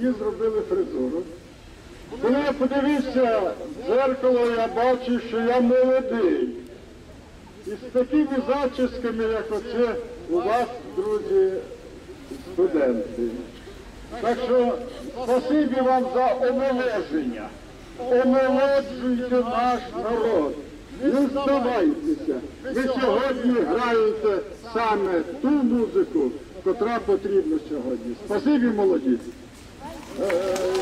мені зробили фризуру. Коли я подивився в дзеркало, я бачу, що я молодий. І з такими зачісками, як оце, у вас, друзі, студенти. Так що спасибі вам за омолодження. Омолоджуйте наш народ. Не здавайтеся. Ви сьогодні граєте саме ту музику, котра потрібна сьогодні. Спасибі, молоді. Hey.